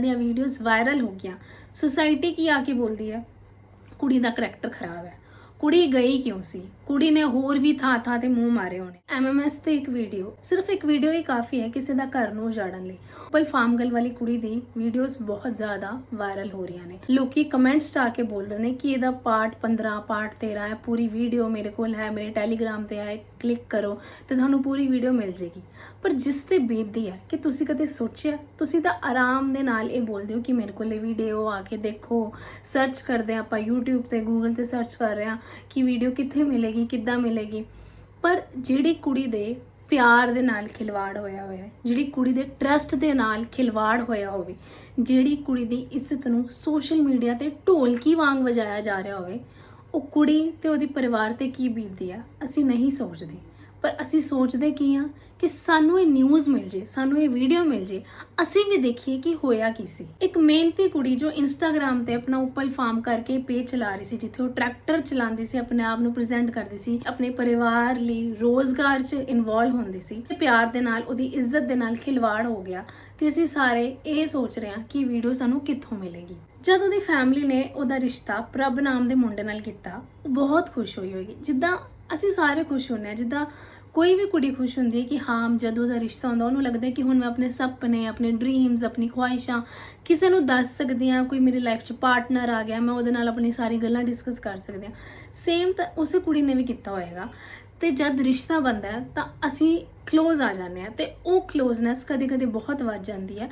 ਦੀਆਂ videos viral ਹੋ ਗਈਆਂ। ਸੁਸਾਇਟੀ ਕੀ ਆ ਕੇ ਬੋਲਦੀ ਹੈ? ਕੁੜੀ ਦਾ ਕਰੈਕਟਰ ਖਰਾਬ ਹੈ। ਕੁੜੀ ਗਈ ਕਿਉਂ ਸੀ? ਕੁੜੀ ਨੇ ਹੋਰ ਵੀ ਥਾਂ ਥਾਂ ਤੇ ਮੂੰਹ ਮਾਰੇ ਹੋਣੇ। ਐਮਐਮਐਸ ਤੇ ਇੱਕ ਵੀਡੀਓ ਸਿਰਫ ਇੱਕ ਵੀਡੀਓ ਹੀ ਕਾਫੀ ਹੈ ਕਿਸੇ ਦਾ ਘਰ ਨੂੰ ਉਜਾੜਨ ਲਈ। ਪਰ ਫਾਰਮਗਲ ਵਾਲੀ ਕੁੜੀ ਦੀ ਵੀਡੀਓਜ਼ ਬਹੁਤ ਜ਼ਿਆਦਾ ਵਾਇਰਲ ਹੋ ਰਹੀਆਂ ਨੇ। ਲੋਕੀ ਕਮੈਂਟਸ 'ਚ ਆ ਕੇ ਬੋਲ ਰਹੇ ਨੇ ਕਿ ਇਹਦਾ ਪਾਰਟ 15 ਪਾਰਟ 13 ਹੈ। ਪੂਰੀ ਵੀਡੀਓ ਮੇਰੇ ਕੋਲ ਹੈ, ਮੇਰੇ ਟੈਲੀਗ੍ਰਾਮ ਤੇ ਹੈ ਕਲਿੱਕ ਕਰੋ ਤੇ ਤੁਹਾਨੂੰ ਪੂਰੀ ਵੀਡੀਓ ਮਿਲ ਜੇਗੀ ਪਰ ਜਿਸ ਤੇ ਬੀਤਦੀ ਹੈ ਕਿ ਤੁਸੀਂ ਕਦੇ ਸੋਚਿਆ, ਤੁਸੀਂ ਤਾਂ ਆਰਾਮ ਦੇ ਨਾਲ ਇਹ ਬੋਲਦੇ ਹੋ ਕਿ ਮੇਰੇ ਕੋਲ ਇਹ ਵੀਡੀਓ ਆ ਕੇ ਦੇਖੋ ਸਰਚ ਕਰਦੇ ਹਾਂ ਆਪਾਂ YouTube ਤੇ, Google ਤੇ ਸਰਚ ਕਰ ਰਹੇ ਹਾਂ ਕਿ ਵੀਡੀਓ ਕਿੱਥੇ ਮਿਲੇਗੀ, ਕਿੱਦਾਂ ਮਿਲੇਗੀ। ਪਰ ਜਿਹੜੀ ਕੁੜੀ ਦੇ ਪਿਆਰ ਦੇ ਨਾਲ ਖਿਲਵਾੜ ਹੋਇਆ ਹੋਇਆ ਜਿਹੜੀ ਕੁੜੀ ਦੇ ਟਰਸਟ ਦੇ ਨਾਲ ਖਿਲਵਾੜ ਹੋਇਆ ਹੋਵੇ, ਜਿਹੜੀ ਕੁੜੀ ਦੀ ਇੱਜ਼ਤ ਨੂੰ ਸੋਸ਼ਲ ਮੀਡੀਆ ਤੇ ਢੋਲਕੀ ਵਾਂਗ ਵਜਾਇਆ ਜਾ ਰਿਹਾ ਹੋਵੇ, ਉਹ ਕੁੜੀ ਤੇ ਉਹਦੇ ਪਰਿਵਾਰ ਤੇ ਕੀ ਬੀਤਦੀ ਆ, ਅਸੀਂ ਨਹੀਂ ਸੋਚਦੇ। ਪਰ ਅਸੀਂ ਸੋਚਦੇ ਕੀ ਆ ਕਿ ਸਾਨੂੰ ਇਹ ਨਿਊਜ਼ ਮਿਲ ਜੇ, ਸਾਨੂੰ ਇਹ ਵੀਡੀਓ ਮਿਲ ਜੇ, ਅਸੀਂ ਵੀ ਦੇਖੀਏ ਕਿ ਹੋਇਆ ਕੀ ਸੀ। ਇੱਕ ਮਿਹਨਤੀ ਕੁੜੀ ਜੋ ਇੰਸਟਾਗ੍ਰam ਤੇ ਆਪਣਾ ਉੱਪਲ ਫਾਰਮ ਕਰਕੇ ਪੇਜ ਚਲਾ ਰਹੀ ਸੀ, ਜਿੱਥੇ ਉਹ ਟਰੈਕਟਰ ਚਲਾਉਂਦੀ ਸੀ, ਆਪਣੇ ਆਪ ਨੂੰ ਪ੍ਰੈਜ਼ੈਂਟ ਕਰਦੀ ਸੀ, ਆਪਣੇ ਪਰਿਵਾਰ ਲਈ ਰੋਜ਼ਗਾਰ 'ਚ ਇਨਵੋਲਵ ਹੁੰਦੀ ਸੀ, ਤੇ ਪਿਆਰ ਦੇ ਨਾਲ, ਉਹਦੀ ਇੱਜ਼ਤ ਦੇ ਨਾਲ ਖਿਲਵਾੜ ਹੋ ਗਿਆ ਤੇ ਅਸੀਂ ਸਾਰੇ ਇਹ ਸੋਚ ਰਹੇ ਹਾਂ ਕਿ ਵੀਡੀਓ ਸਾਨੂੰ ਕਿੱਥੋਂ ਮਿਲੇਗੀ। ਜਦ ਉਹਦੀ ਫੈਮਿਲੀ ਨੇ ਉਹਦਾ ਰਿਸ਼ਤਾ ਪ੍ਰਭ ਨਾਮ ਦੇ ਮੁੰਡੇ ਨਾਲ ਕੀਤਾ, ਉਹ ਬਹੁਤ ਖੁਸ਼ ਹੋਈ ਹੋਏਗੀ। ਜਿੱਦਾਂ ਅਸੀਂ ਸਾਰੇ ਖੁਸ਼ ਹੁੰਨੇ ਆ ਜਿੱਦਾਂ ਕੋਈ ਵੀ ਕੁੜੀ ਖੁਸ਼ ਹੁੰਦੀ ਹੈ ਕਿ ਹਾਂ, ਜਦੋਂ ਦਾ ਰਿਸ਼ਤਾ ਹੁੰਦਾ ਉਹਨੂੰ ਲੱਗਦਾ ਕਿ ਹੁਣ ਮੈਂ ਆਪਣੇ ਸੁਪਨੇ, ਆਪਣੇ ਡ੍ਰੀਮਸ ਆਪਣੀ ਖੁਆਇਸ਼ਾਂ ਕਿਸੇ ਨੂੰ ਦੱਸ ਸਕਦੀ ਆ ਕੋਈ ਮੇਰੀ ਲਾਈਫ 'ਚ ਪਾਰਟਨਰ ਆ ਗਿਆ, ਮੈਂ ਉਹਦੇ ਨਾਲ ਆਪਣੀ ਸਾਰੀ ਗੱਲਾਂ ਡਿਸਕਸ ਕਰ ਸਕਦੀ ਆ ਸੇਮ ਤਾਂ ਉਸੇ ਕੁੜੀ ਨੇ ਵੀ ਕੀਤਾ ਹੋਏਗਾ। ਤੇ ਜਦ ਰਿਸ਼ਤਾ ਬੰਦਾ ਤਾਂ ਅਸੀਂ ক্লোਜ਼ ਆ ਜਾਂਦੇ ਆ ਤੇ ਉਹ ক্লোਜ਼ਨੈਸ ਕਦੇ-ਕਦੇ ਬਹੁਤ ਵੱਧ ਜਾਂਦੀ ਹੈ,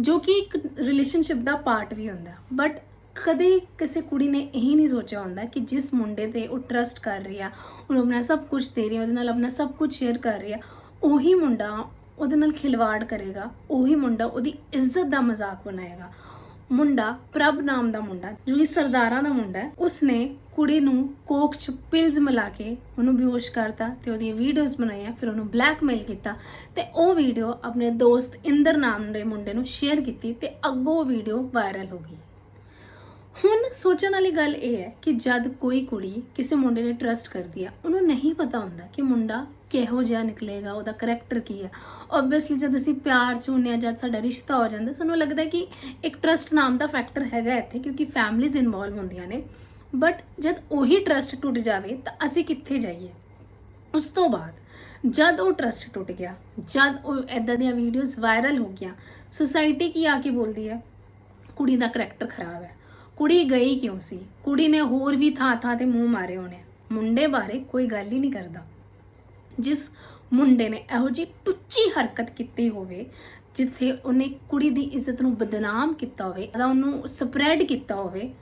ਜੋ ਕਿ ਇੱਕ ਰਿਲੇਸ਼ਨਸ਼ਿਪ ਦਾ ਪਾਰਟ ਵੀ ਹੁੰਦਾ ਬਟ ਕਦੇ ਕਿਸੇ ਕੁੜੀ ਨੇ ਇਹ ਨਹੀਂ ਸੋਚਿਆ ਹੁੰਦਾ ਕਿ ਜਿਸ ਮੁੰਡੇ ਤੇ ਉਹ ਟਰਸਟ ਕਰ ਰਹੀ ਆ, ਉਹਨੂੰ ਆਪਣਾ ਸਭ ਕੁਝ ਦੇ ਰਹੀ ਆ, ਉਹਦੇ ਨਾਲ ਆਪਣਾ ਸਭ ਕੁਝ ਸ਼ੇਅਰ ਕਰ ਰਹੀ ਆ, ਉਹੀ ਮੁੰਡਾ ਉਹਦੇ ਨਾਲ ਖਿਲਵਾੜ ਕਰੇਗਾ, ਉਹੀ ਮੁੰਡਾ ਉਹਦੀ ਇੱਜ਼ਤ ਦਾ ਮਜ਼ਾਕ ਬਣਾਏਗਾ। ਮੁੰਡਾ ਪ੍ਰਭ ਨਾਮ ਦਾ ਮੁੰਡਾ, ਜੋ ਕਿ ਸਰਦਾਰਾਂ ਦਾ ਮੁੰਡਾ ਹੈ, ਉਸਨੇ ਕੁੜੀ ਨੂੰ ਕੋਕ ਚ ਪਿਲਸ ਮਿਲਾ ਕੇ ਉਹਨੂੰ ਬੇਹੋਸ਼ ਕਰਤਾ ਤੇ ਉਹਦੀਆਂ ਵੀਡੀਓਜ਼ ਬਣਾਈਆਂ, ਫਿਰ ਉਹਨੂੰ ਬਲੈਕਮੇਲ ਕੀਤਾ ਤੇ ਉਹ ਵੀਡੀਓ ਆਪਣੇ ਦੋਸਤ ਇੰਦਰ ਨਾਮ ਦੇ ਮੁੰਡੇ ਨੂੰ ਸ਼ੇਅਰ ਕੀਤੀ ਤੇ ਅੱਗੋਂ ਉਹ ਵੀਡੀਓ ਵਾਇਰਲ ਹੋ ਗਈ। ਹੁਣ ਸੋਚਣ ਵਾਲੀ ਗੱਲ ਇਹ ਹੈ ਕਿ ਜਦ ਕੋਈ ਕੁੜੀ ਕਿਸੇ ਮੁੰਡੇ ਨੇ ਟਰਸਟ ਕਰਦੀ ਆ, ਉਹਨੂੰ ਨਹੀਂ ਪਤਾ ਹੁੰਦਾ ਕਿ ਮੁੰਡਾ ਕਿਹੋ ਜਿਹਾ ਨਿਕਲੇਗਾ, ਉਹਦਾ ਕੈਰੈਕਟਰ ਕੀ ਹੈ ਆਬਵੀਅਸਲੀ ਜਦ ਅਸੀਂ ਪਿਆਰ ਚ ਹੁੰਨੇ ਆ, ਜਦ ਸਾਡਾ ਰਿਸ਼ਤਾ ਹੋ ਜਾਂਦਾ, ਸਾਨੂੰ ਲੱਗਦਾ ਕਿ ਇੱਕ ਟਰਸਟ ਨਾਮ ਦਾ ਫੈਕਟਰ ਹੈਗਾ ਇੱਥੇ, ਕਿਉਂਕਿ ਫੈਮਲੀਜ਼ ਇਨਵੋਲਵ ਹੁੰਦੀਆਂ ਨੇ। ਬਟ ਜਦ ਉਹੀ ਟਰਸਟ ਟੁੱਟ ਜਾਵੇ, ਤਾਂ ਅਸੀਂ ਕਿੱਥੇ ਜਾਈਏ? ਉਸ ਤੋਂ ਬਾਅਦ ਜਦ ਉਹ ਟਰਸਟ ਟੁੱਟ ਗਿਆ, ਜਦ ਉਹ ਐਦਾਂ ਦੀਆਂ ਵੀਡੀਓਜ਼ ਵਾਇਰਲ ਹੋ ਗਈਆਂ ਸੁਸਾਇਟੀ ਕੀ ਆ ਕੇ ਬੋਲਦੀ ਹੈ? ਕੁੜੀ ਦਾ ਕਰੈਕਟਰ ਖਰਾਬ ਹੈ। ਕੁੜੀ ਗਈ ਕਿਉਂ ਸੀ? ਕੁੜੀ ਨੇ ਹੋਰ ਵੀ ਥਾਂ ਥਾਂ ਤੇ ਮੂੰਹ ਮਾਰੇ ਹੋਣੇ। ਮੁੰਡੇ ਬਾਰੇ ਕੋਈ ਗੱਲ ਹੀ ਨਹੀਂ ਕਰਦਾ। ਜਿਸ ਮੁੰਡੇ ਨੇ ਇਹੋ ਜੀ ਟੁੱਚੀ ਹਰਕਤ ਕੀਤੀ ਹੋਵੇ, ਜਿੱਥੇ ਉਹਨੇ ਕੁੜੀ ਦੀ ਇੱਜ਼ਤ ਨੂੰ ਬਦਨਾਮ ਕੀਤਾ ਹੋਵੇ ਜਾਂ ਉਹਨੂੰ ਸਪਰੈਡ ਕੀਤਾ ਹੋਵੇ,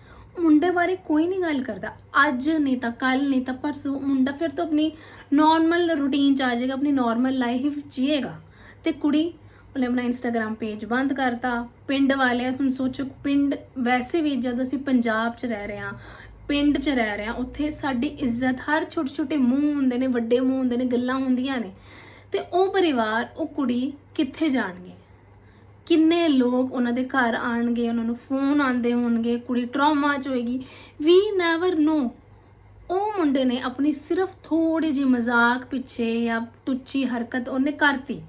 ਮੁੰਡੇ ਬਾਰੇ ਕੋਈ ਨਹੀਂ ਗੱਲ ਕਰਦਾ। ਅੱਜ ਨਹੀਂ ਤਾਂ ਕੱਲ, ਨਹੀਂ ਤਾਂ ਪਰਸੋਂ ਮੁੰਡਾ ਫਿਰ ਤੋਂ ਆਪਣੀ ਨਾਰਮਲ ਰੂਟੀਨ ਚ ਆ ਜਾਏਗਾ, ਆਪਣੀ ਨਾਰਮਲ ਲਾਈਫ ਜੀਏਗਾ। ਤੇ ਕੁੜੀ ਉਹਨੇ ਆਪਣਾ ਇੰਸਟਾਗ੍ਰam ਪੇਜ ਬੰਦ ਕਰਤਾ। ਪਿੰਡ ਵਾਲੇ ਹੁਣ ਸੋਚੋ, ਪਿੰਡ ਵੈਸੇ ਵੀ ਜਦੋਂ ਅਸੀਂ ਪੰਜਾਬ 'ਚ ਰਹਿ ਰਹੇ ਹਾਂ, ਪਿੰਡ 'ਚ ਰਹਿ ਰਹੇ ਹਾਂ, ਉੱਥੇ ਸਾਡੀ ਇੱਜ਼ਤ ਹਰ ਛੋਟੇ ਛੋਟੇ ਮੂੰਹ ਹੁੰਦੇ ਨੇ, ਵੱਡੇ ਮੂੰਹ ਹੁੰਦੇ ਨੇ, ਗੱਲਾਂ ਹੁੰਦੀਆਂ ਨੇ। ਤੇ ਉਹ ਪਰਿਵਾਰ, ਉਹ ਕੁੜੀ ਕਿੱਥੇ ਜਾਣਗੇ? ਕਿੰਨੇ ਲੋਕ ਉਹਨਾਂ ਦੇ ਘਰ ਆਣਗੇ, ਉਹਨਾਂ ਨੂੰ ਫੋਨ ਆਉਂਦੇ ਹੋਣਗੇ, ਕੁੜੀ ਟਰਾਮਾ 'ਚ ਹੋਏਗੀ। ਵੀ ਨੈਵਰ ਨੋ ਉਹ ਮੁੰਡੇ ਨੇ ਆਪਣੀ ਸਿਰਫ ਥੋੜੀ ਜਿਹੀ ਮਜ਼ਾਕ ਪਿੱਛੇ ਜਾਂ ਟੁੱਚੀ ਹਰਕਤ ਉਹਨੇ ਕਰਤੀ।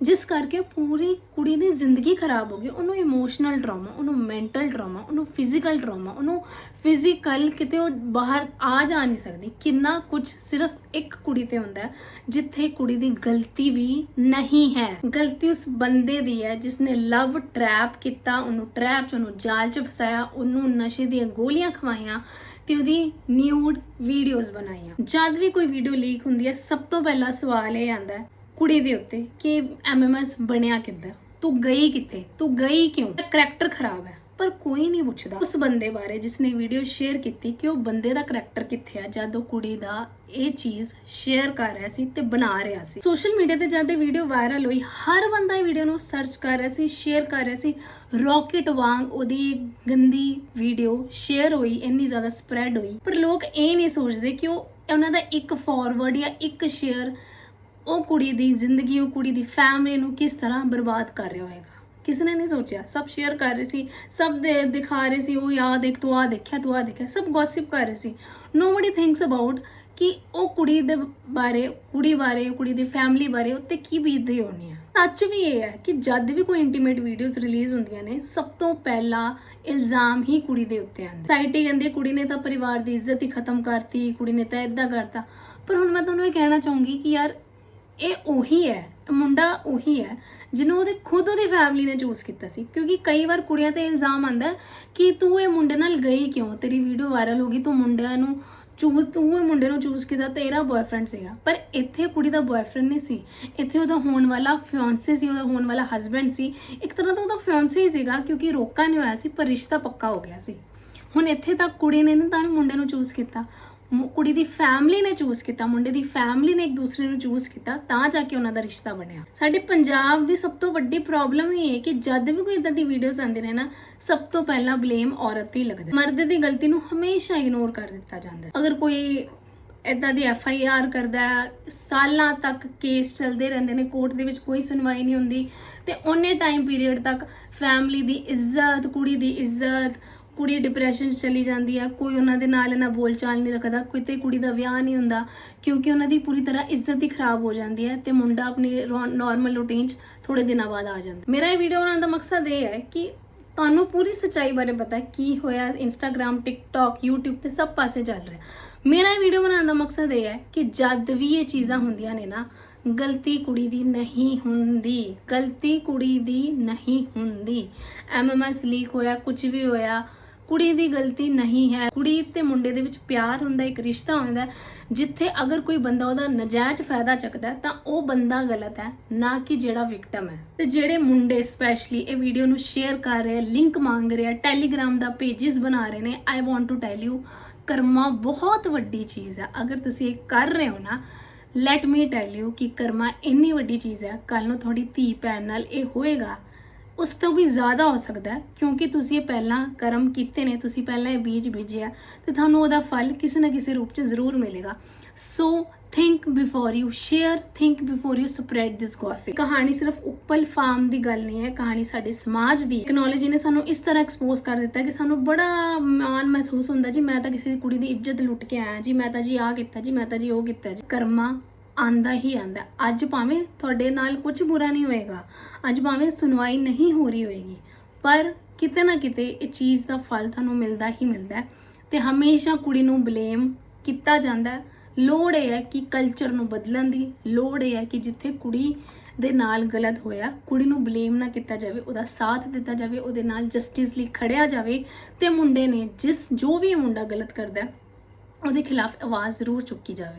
ਜਿਸ ਕਰਕੇ ਉਹ ਪੂਰੀ ਕੁੜੀ ਦੀ ਜ਼ਿੰਦਗੀ ਖਰਾਬ ਹੋ ਗਈ। ਉਹਨੂੰ ਇਮੋਸ਼ਨਲ ਟਰਾਮਾ ਉਹਨੂੰ ਮੈਂਟਲ ਟਰਾਮਾ ਉਹਨੂੰ ਫਿਜ਼ੀਕਲ ਟਰਾਮਾ ਉਹਨੂੰ ਫਿਜ਼ੀਕਲ ਕਿਤੇ ਉਹ ਬਾਹਰ ਆ ਜਾ ਨਹੀਂ ਸਕਦੀ। ਕਿੰਨਾ ਕੁਝ ਸਿਰਫ ਇੱਕ ਕੁੜੀ ਤੇ ਹੁੰਦਾ ਜਿੱਥੇ ਕੁੜੀ ਦੀ ਗਲਤੀ ਵੀ ਨਹੀਂ ਹੈ। ਗਲਤੀ ਉਸ ਬੰਦੇ ਦੀ ਹੈ ਜਿਸ ਨੇ ਲਵ ਟਰੈਪ ਕੀਤਾ, ਉਹਨੂੰ ਟਰੈਪ ਚ, ਉਹਨੂੰ ਜਾਲ ਚ ਫਸਾਇਆ, ਉਹਨੂੰ ਨਸ਼ੇ ਦੀਆਂ ਗੋਲੀਆਂ ਖਵਾਈਆਂ ਤੇ ਉਹਦੀ ਨਿਊਡ ਵੀਡੀਓਜ਼ ਬਣਾਈਆਂ। ਜਦ ਵੀ ਕੋਈ ਵੀਡੀਓ ਲੀਕ ਹੁੰਦੀ ਹੈ, ਸਭ ਤੋਂ ਪਹਿਲਾ ਸਵਾਲ ਇਹ ਆਂਦਾ ਹੈ ਕੁੜੀ ਦੇ ਉੱਤੇ ਕਿ ਐਮਐਮਐਸ ਬਣਿਆ ਕਿੱਦਾਂ? ਤੂੰ ਗਈ ਕਿੱਥੇ? ਤੂੰ ਗਈ ਕਿਉਂ? ਕਰੈਕਟਰ ਖਰਾਬ ਹੈ, ਪਰ ਕੋਈ ਨਹੀਂ ਪੁੱਛਦਾ। ਉਸ ਬੰਦੇ ਬਾਰੇ ਜਿਸ ਨੇ ਵੀਡੀਓ ਸ਼ੇਅਰ ਕੀਤੀ ਕਿ ਉਹ ਬੰਦੇ ਦਾ ਕਰੈਕਟਰ ਕਿੱਥੇ ਆ, ਜਦ ਉਹ ਕੁੜੀ ਦਾ ਇਹ ਚੀਜ਼ ਸ਼ੇਅਰ ਕਰ ਰਿਹਾ ਸੀ ਤੇ ਬਣਾ ਰਿਹਾ ਸੀ। ਸੋਸ਼ਲ ਮੀਡੀਆ ਤੇ ਜਦ ਇਹ ਵੀਡੀਓ ਵਾਇਰਲ ਹੋਈ, ਹਰ ਬੰਦਾ ਇਹ ਵੀਡੀਓ ਨੂੰ ਸਰਚ ਕਰ ਰਿਹਾ ਸੀ ਸ਼ੇਅਰ ਕਰ ਰਿਹਾ ਸੀ। ਰੌਕਟ ਵਾਂਗ ਉਹਦੀ ਗੰਦੀ ਵੀਡੀਓ ਸ਼ੇਅਰ ਹੋਈ, ਇੰਨੀ ਜ਼ਿਆਦਾ ਸਪਰੈਡ ਹੋਈ। ਪਰ ਲੋਕ ਇਹ ਨਹੀਂ ਸੋਚਦੇ ਕਿ ਉਹ, ਉਹਨਾਂ ਦਾ ਇੱਕ ਫਾਰਵਰਡ ਜਾਂ ਇੱਕ ਸ਼ੇਅਰ ਉਹ ਕੁੜੀ ਦੀ ਜ਼ਿੰਦਗੀ, ਉਹ ਕੁੜੀ ਦੀ ਫੈਮਿਲੀ ਨੂੰ ਕਿਸ ਤਰ੍ਹਾਂ ਬਰਬਾਦ ਕਰ ਰਿਹਾ ਹੋਏਗਾ? ਕਿਸੇ ਨੇ ਨਹੀਂ ਸੋਚਿਆ? ਸਭ ਸ਼ੇਅਰ ਕਰ ਰਹੇ ਸੀ, ਸਭ ਦੇ ਦਿਖਾ ਰਹੇ ਸੀ, ਉਹ ਯਾ ਦੇਖ, ਤੂੰ ਆ ਦੇਖਿਆ, ਤੂੰ ਆ ਦੇਖਿਆ, ਸਭ ਗੌਸਿਪ ਕਰ ਰਹੇ ਸੀ। ਨੋਬਡੀ ਥਿੰਕਸ ਅਬਾਊਟ ਕਿ ਉਹ ਕੁੜੀ ਦੇ ਬਾਰੇ, ਕੁੜੀ ਬਾਰੇ ਕੁੜੀ ਦੀ ਫੈਮਿਲੀ ਬਾਰੇ ਉੱਤੇ ਕੀ ਬੀਤਦੀ ਹੋਣੀ ਹੈ ਸੱਚ ਵੀ ਇਹ ਹੈ ਕਿ ਜਦ ਵੀ ਕੋਈ ਇੰਟੀਮੇਟ ਵੀਡੀਓਜ਼ ਰਿਲੀਜ਼ ਹੁੰਦੀਆਂ ਨੇ, ਸਭ ਤੋਂ ਪਹਿਲਾਂ ਇਲਜ਼ਾਮ ਹੀ ਕੁੜੀ ਦੇ ਉੱਤੇ ਆਉਂਦਾ। ਸਾਈਟੀ ਕਹਿੰਦੀ ਕੁੜੀ ਨੇ ਤਾਂ ਪਰਿਵਾਰ ਦੀ ਇੱਜ਼ਤ ਹੀ ਖਤਮ ਕਰਤੀ, ਕੁੜੀ ਨੇ ਤਾਂ ਇਦਾਂ ਕਰਤਾ। ਪਰ ਹੁਣ ਮੈਂ ਤੁਹਾਨੂੰ ਇਹ ਕਹਿਣਾ ਚਾਹੂੰਗੀ ਕਿ ਯਾਰ ਇਹ ਉਹੀ ਹੈ ਮੁੰਡਾ ਉਹੀ ਹੈ, ਜਿਹਨੂੰ ਉਹਦੇ ਖੁਦ ਉਹਦੀ ਫੈਮਿਲੀ ਨੇ ਚੂਜ਼ ਕੀਤਾ ਸੀ। ਕਿਉਂਕਿ ਕਈ ਵਾਰ ਕੁੜੀਆਂ ਤੇ ਇਲਜ਼ਾਮ ਆਂਦਾ ਕਿ ਤੂੰ ਇਹ ਮੁੰਡੇ ਨਾਲ ਗਈ ਕਿਉਂ? ਤੇਰੀ ਵੀਡੀਓ ਵਾਇਰਲ ਹੋ ਗਈ, ਤੂੰ ਮੁੰਡਿਆਂ ਨੂੰ ਚੂਜ਼ ਤੂੰ ਇਹ ਮੁੰਡੇ ਨੂੰ ਚੂਜ਼ ਕੀਤਾ, ਤੇਰਾ ਬॉयਫ੍ਰੈਂਡ ਸੀਗਾ। ਪਰ ਇੱਥੇ ਕੁੜੀ ਦਾ ਬॉयਫ੍ਰੈਂਡ ਨਹੀਂ ਸੀ। ਇੱਥੇ ਉਹਦਾ ਹੋਣ ਵਾਲਾ ਫਿਆਂਸੇ ਸੀ, ਉਹਦਾ ਹੋਣ ਵਾਲਾ ਹਸਬੈਂਡ ਸੀ। ਇੱਕ ਤਰ੍ਹਾਂ ਦਾ ਉਹਦਾ ਫਿਆਂਸੇ ਹੀ ਸੀਗਾ, ਕਿਉਂਕਿ ਰੋਕਾ ਨਹੀਂ ਹੋਇਆ ਸੀ, ਪਰ ਰਿਸ਼ਤਾ ਪੱਕਾ ਹੋ ਗਿਆ ਸੀ। ਹੁਣ ਇੱਥੇ ਤੱਕ ਕੁੜੀ ਨੇ ਨਾ ਤਾਂ ਮੁੰਡੇ ਨੂੰ ਚੂਜ਼ ਕੀਤਾ। ਕੁੜੀ ਦੀ ਫੈਮਿਲੀ ਨੇ ਚੂਜ਼ ਕੀਤਾ, ਮੁੰਡੇ ਦੀ ਫੈਮਿਲੀ ਨੇ ਇੱਕ ਦੂਸਰੇ ਨੂੰ ਚੂਜ਼ ਕੀਤਾ, ਤਾਂ ਜਾ ਕੇ ਉਹਨਾਂ ਦਾ ਰਿਸ਼ਤਾ ਬਣਿਆ। ਸਾਡੇ ਪੰਜਾਬ ਦੀ ਸਭ ਤੋਂ ਵੱਡੀ ਪ੍ਰੋਬਲਮ ਇਹ ਹੈ ਕਿ ਜਦ ਵੀ ਕੋਈ ਇਦਾਂ ਦੀ ਵੀਡੀਓਜ਼ ਆਉਂਦੇ ਨੇ ਨਾ, ਸਭ ਤੋਂ ਪਹਿਲਾਂ ਬਲੇਮ ਔਰਤ ਤੇ ਹੀ ਲੱਗਦਾ ਮਰਦ ਦੀ ਗਲਤੀ ਨੂੰ ਹਮੇਸ਼ਾ ਇਗਨੋਰ ਕਰ ਦਿੱਤਾ ਜਾਂਦਾ ਅਗਰ ਕੋਈ ਇਦਾਂ ਦੀ ਐਫ ਆਈ ਆਰ ਕਰਦਾ ਸਾਲਾਂ ਤੱਕ ਕੇਸ ਚੱਲਦੇ ਰਹਿੰਦੇ ਨੇ ਕੋਰਟ ਦੇ ਵਿੱਚ ਕੋਈ ਸੁਣਵਾਈ ਨਹੀਂ ਹੁੰਦੀ, ਤੇ ਉਹਨੇ ਟਾਈਮ ਪੀਰੀਅਡ ਤੱਕ ਫੈਮਿਲੀ ਦੀ ਇੱਜ਼ਤ, ਕੁੜੀ ਦੀ ਇੱਜ਼ਤ ਕੁੜੀ ਡਿਪਰੈਸ਼ਨ 'ਚ ਚਲੀ ਜਾਂਦੀ ਆ, ਕੋਈ ਉਹਨਾਂ ਦੇ ਨਾਲ ਇਹਨਾਂ ਬੋਲਚਾਲ ਨਹੀਂ ਰੱਖਦਾ, ਕਿਤੇ ਕੁੜੀ ਦਾ ਵਿਆਹ ਨਹੀਂ ਹੁੰਦਾ, ਕਿਉਂਕਿ ਉਹਨਾਂ ਦੀ ਪੂਰੀ ਤਰ੍ਹਾਂ ਇੱਜ਼ਤ ਹੀ ਖਰਾਬ ਹੋ ਜਾਂਦੀ ਹੈ ਤੇ ਮੁੰਡਾ ਆਪਣੀ ਨਾਰਮਲ ਰੂਟੀਨ 'ਚ ਥੋੜੇ ਦਿਨਾਂ ਬਾਅਦ ਆ ਜਾਂਦਾ। ਮੇਰਾ ਇਹ ਵੀਡੀਓ ਬਣਾਉਣ ਦਾ ਮਕਸਦ ਇਹ ਹੈ ਕਿ ਤੁਹਾਨੂੰ ਪੂਰੀ ਸੱਚਾਈ ਬਾਰੇ ਪਤਾ ਕੀ ਹੋਇਆ ਇੰਸਟਾਗ੍ਰam TikTok, YouTube ਤੇ ਸਭ ਪਾਸੇ ਚੱਲ ਰਿਹਾ। ਮੇਰਾ ਇਹ ਵੀਡੀਓ ਬਣਾਉਣ ਦਾ ਮਕਸਦ ਇਹ ਹੈ ਕਿ ਜਦ ਵੀ ਇਹ ਚੀਜ਼ਾਂ ਹੁੰਦੀਆਂ ਨੇ ਨਾ, ਗਲਤੀ ਕੁੜੀ ਦੀ ਨਹੀਂ ਹੁੰਦੀ, ਗਲਤੀ ਕੁੜੀ ਦੀ ਨਹੀਂ ਹੁੰਦੀ। ਐਮਐਮਐਸ ਲੀਕ ਹੋਇਆ ਕੁਝ ਵੀ ਹੋਇਆ ਕੁੜੀ ਦੀ ਗਲਤੀ ਨਹੀਂ ਹੈ। ਕੁੜੀ ਤੇ ਮੁੰਡੇ ਦੇ ਵਿੱਚ ਪਿਆਰ ਹੁੰਦਾ, ਇੱਕ ਰਿਸ਼ਤਾ ਹੁੰਦਾ, ਜਿੱਥੇ ਅਗਰ ਕੋਈ ਬੰਦਾ ਉਹਦਾ ਨਜਾਇਜ਼ ਫਾਇਦਾ ਚੱਕਦਾ ਤਾਂ ਉਹ ਬੰਦਾ ਗਲਤ ਹੈ, ਨਾ ਕਿ ਜਿਹੜਾ ਵਿਕਟਮ ਹੈ। ਤੇ ਜਿਹੜੇ ਮੁੰਡੇ ਸਪੈਸ਼ਲੀ ਇਹ ਵੀਡੀਓ ਨੂੰ ਸ਼ੇਅਰ ਕਰ ਰਹੇ ਲਿੰਕ ਮੰਗ ਰਹੇ ਆ ਟੈਲੀਗ੍ਰਾਮ ਦਾ ਪੇजेस ਬਣਾ ਰਹੇ ਨੇ I want to tell you ਕਰਮਾ ਬਹੁਤ ਵੱਡੀ ਚੀਜ਼ ਹੈ। ਅਗਰ ਤੁਸੀਂ ਇਹ ਕਰ ਰਹੇ ਹੋ ਨਾ ਲੈਟ ਮੀ ਟੈਲ ਯੂ ਕਿ ਕਰਮਾ ਇੰਨੀ ਵੱਡੀ ਚੀਜ਼ ਹੈ ਕੱਲ ਨੂੰ ਤੁਹਾਡੀ ਧੀ ਭੈਣ ਨਾਲ ਇਹ ਹੋਏਗਾ ਉਸ ਤੋਂ ਵੀ ਜ਼ਿਆਦਾ ਹੋ ਸਕਦਾ ਹੈ, ਕਿਉਂਕਿ ਤੁਸੀਂ ਇਹ ਪਹਿਲਾਂ ਕਰਮ ਕੀਤੇ ਨੇ, ਤੁਸੀਂ ਪਹਿਲਾਂ ਇਹ ਬੀਜ ਬੀਜਿਆ ਤੇ ਤੁਹਾਨੂੰ ਉਹਦਾ ਫਲ ਕਿਸੇ ਨਾ ਕਿਸੇ ਰੂਪ 'ਚ ਜ਼ਰੂਰ ਮਿਲੇਗਾ। So think before you share think before you spread this gossip ਕਹਾਣੀ ਸਿਰਫ ਉੱਪਲ ਫਾਰਮ ਦੀ ਗੱਲ ਨਹੀਂ ਹੈ, ਕਹਾਣੀ ਸਾਡੇ ਸਮਾਜ ਦੀ ਟੈਕਨੋਲੋਜੀ ਨੇ ਸਾਨੂੰ ਇਸ ਤਰ੍ਹਾਂ ਐਕਸਪੋਜ਼ ਕਰ ਦਿੱਤਾ ਕਿ ਸਾਨੂੰ ਬੜਾ ਮਾਣ ਮਹਿਸੂਸ ਹੁੰਦਾ, ਜੀ ਮੈਂ ਤਾਂ ਕਿਸੇ ਦੀ ਕੁੜੀ ਦੀ ਇੱਜ਼ਤ ਲੁੱਟ ਕੇ ਆਇਆ, ਜੀ ਮੈਂ ਤਾਂ ਜੀ ਆਹ ਕੀਤਾ, ਜੀ ਮੈਂ ਤਾਂ ਜੀ ਉਹ ਕੀਤਾ, ਜੀ। ਕਰਮਾ ਆਂਦਾ ਹੀ ਆਂਦਾ। ਅੱਜ ਭਾਵੇਂ ਤੁਹਾਡੇ ਨਾਲ ਕੁਝ ਬੁਰਾ ਨਹੀਂ ਹੋਏਗਾ, ਅੱਜ ਭਾਵੇਂ ਸੁਣਵਾਈ ਨਹੀਂ ਹੋ ਰਹੀ ਹੋਏਗੀ, ਪਰ ਕਿਤੇ ਨਾ ਕਿਤੇ ਇਹ ਚੀਜ਼ ਦਾ ਫਲ ਤੁਹਾਨੂੰ ਮਿਲਦਾ ਹੀ ਮਿਲਦਾ ਹੈ ਤੇ ਹਮੇਸ਼ਾ ਕੁੜੀ ਨੂੰ ਬਲੇਮ ਕੀਤਾ ਜਾਂਦਾ ਲੋੜ ਇਹ ਹੈ ਕਿ ਕਲਚਰ ਨੂੰ ਬਦਲਣ ਦੀ, ਲੋੜ ਇਹ ਹੈ ਕਿ ਜਿੱਥੇ ਕੁੜੀ ਦੇ ਨਾਲ ਗਲਤ ਹੋਇਆ, ਕੁੜੀ ਨੂੰ ਬਲੇਮ ਨਾ ਕੀਤਾ ਜਾਵੇ, ਉਹਦਾ ਸਾਥ ਦਿੱਤਾ ਜਾਵੇ, ਉਹਦੇ ਨਾਲ ਜਸਟਿਸ ਲਈ ਖੜਿਆ ਜਾਵੇ ਤੇ ਮੁੰਡੇ ਨੇ ਜਿਸ ਜੋ ਵੀ ਮੁੰਡਾ ਗਲਤ ਕਰਦਾ ਉਹਦੇ ਖਿਲਾਫ ਆਵਾਜ਼ ਜ਼ਰੂਰ ਚੁੱਕੀ ਜਾਵੇ।